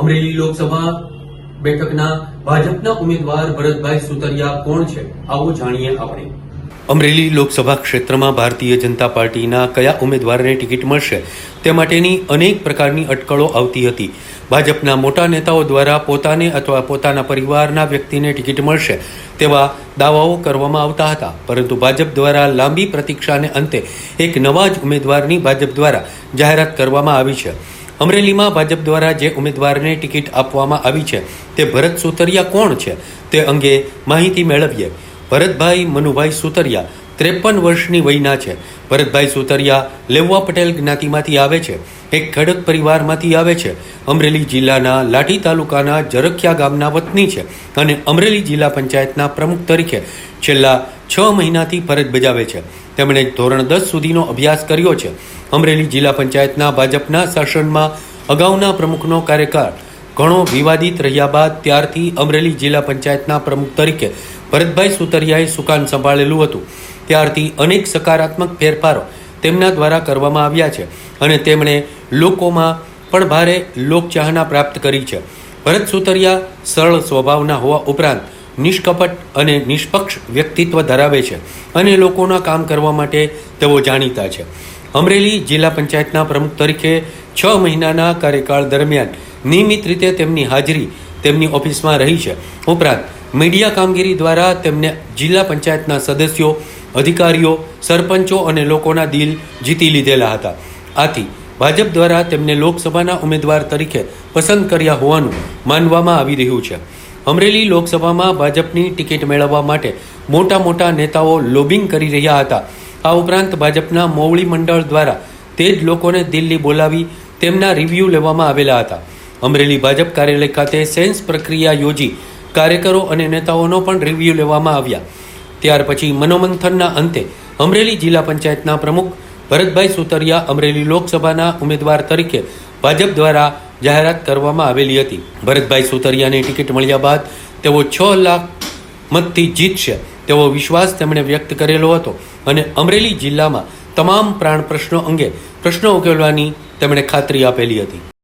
અમરેલી લોકસભા બેઠકના ભાજપના ઉમેદવાર ભરતભાઈ સુતરિયા કોણ છે? આવો જાણીએ આપણે. અમરેલી લોકસભા ક્ષેત્રમાં ભારતીય જનતા પાર્ટીના કયા ઉમેદવારને ટિકિટ મળશે તે માટેની અનેક પ્રકારની અટકળો આવતી હતી. ભાજપના મોટા નેતાઓ દ્વારા પોતાને અથવા પોતાના પરિવારના વ્યક્તિને ટિકિટ મળશે તેવા દાવાઓ કરવામાં આવતા હતા. પરંતુ ભાજપ દ્વારા લાંબી પ્રતીક્ષાને અંતે એક નવા જ ઉમેદવારની ભાજપ દ્વારા જાહેરાત કરવામાં આવી છે. અમરેલીમાં ભાજપ દ્વારા જે ઉમેદવારને ટિકિટ આપવામાં આવી છે, તે ભરત સુતરિયા કોણ છે? તે અંગે માહિતી મેળવીએ. ભરતભાઈ મનુભાઈ સુતરિયા ત્રેપન વર્ષની વયના છે. ભરતભાઈ સુતરિયા લેવવા પટેલ જ્ઞાતિમાંથી આવે છે. એક ખેડૂત પરિવારમાંથી આવે છે. અમરેલી જિલ્લાના લાઠી તાલુકાના જરખિયા ગામના વતની છે અને અમરેલી જિલ્લા પંચાયતના પ્રમુખ તરીકે છેલ્લા છ મહિનાથી ફરજ બજાવે છે. તેમણે ધોરણ દસ સુધીનો અભ્યાસ કર્યો છે. અમરેલી જિલ્લા પંચાયતના ભાજપના શાસનમાં અગાઉના પ્રમુખનો કાર્યકાળ ઘણો વિવાદિત રહ્યા બાદ ત્યારથી અમરેલી જિલ્લા પંચાયતના પ્રમુખ તરીકે ભરતભાઈ સુતરિયાએ સુકાન સંભાળેલું હતું. ત્યારથી અનેક સકારાત્મક ફેરફારો તેમના દ્વારા કરવામાં આવ્યા છે અને તેમણે લોકોમાં પણ ભારે લોકચાહના પ્રાપ્ત કરી છે. ભરત સુતરિયા સરળ સ્વભાવના હોવા ઉપરાંત નિષ્કપટ અને નિષ્પક્ષ વ્યક્તિત્વ ધરાવે છે અને લોકોના કામ કરવા માટે તેઓ જાણીતા છે. અમરેલી જિલ્લા પંચાયતના પ્રમુખ તરીકે છ મહિનાના કાર્યકાળ દરમિયાન નિયમિત રીતે તેમની હાજરી તેમની ઓફિસમાં રહી છે. ઉપરાંત મીડિયા કામગીરી દ્વારા તેમને જિલ્લા પંચાયતના સદસ્યો, અધિકારીઓ, સરપંચો અને લોકોના દિલ જીતી લીધેલા હતા. આથી ભાજપ દ્વારા તેમને લોકસભાના ઉમેદવાર તરીકે પસંદ કર્યા હોવાનું માનવામાં આવી રહ્યું છે. અમરેલી લોકસભામાં ભાજપની ટિકિટ મેળવવા માટે મોટા મોટા નેતાઓ લોબિંગ કરી રહ્યા હતા. આ ઉપરાંત ભાજપના મોવડી મંડળ દ્વારા તે જ લોકોને દિલ્હી બોલાવી તેમના રિવ્યૂ લેવામાં આવેલા હતા. અમરેલી ભાજપ કાર્યાલય ખાતે સેન્સ પ્રક્રિયા યોજી કાર્યકરો અને નેતાઓનો પણ રિવ્યૂ લેવામાં આવ્યા. ત્યાર પછી મનોમંથનના અંતે અમરેલી જિલ્લા પંચાયતના પ્રમુખ ભરતભાઈ સુતરિયા અમરેલી લોકસભાના ઉમેદવાર તરીકે ભાજપ દ્વારા જાહેરાત કરવામાં આવેલી હતી. ભરતભાઈ સુતરિયાને ટિકિટ મળ્યા બાદ તેઓ છ લાખ મતથી જીતશે તેવો વિશ્વાસ તેમણે વ્યક્ત કરેલો હતો. અને અમરેલી જિલ્લામાં તમામ પ્રાણ પ્રશ્નો અંગે પ્રશ્નો ઉકેલવાની તેમણે ખાતરી આપેલી હતી.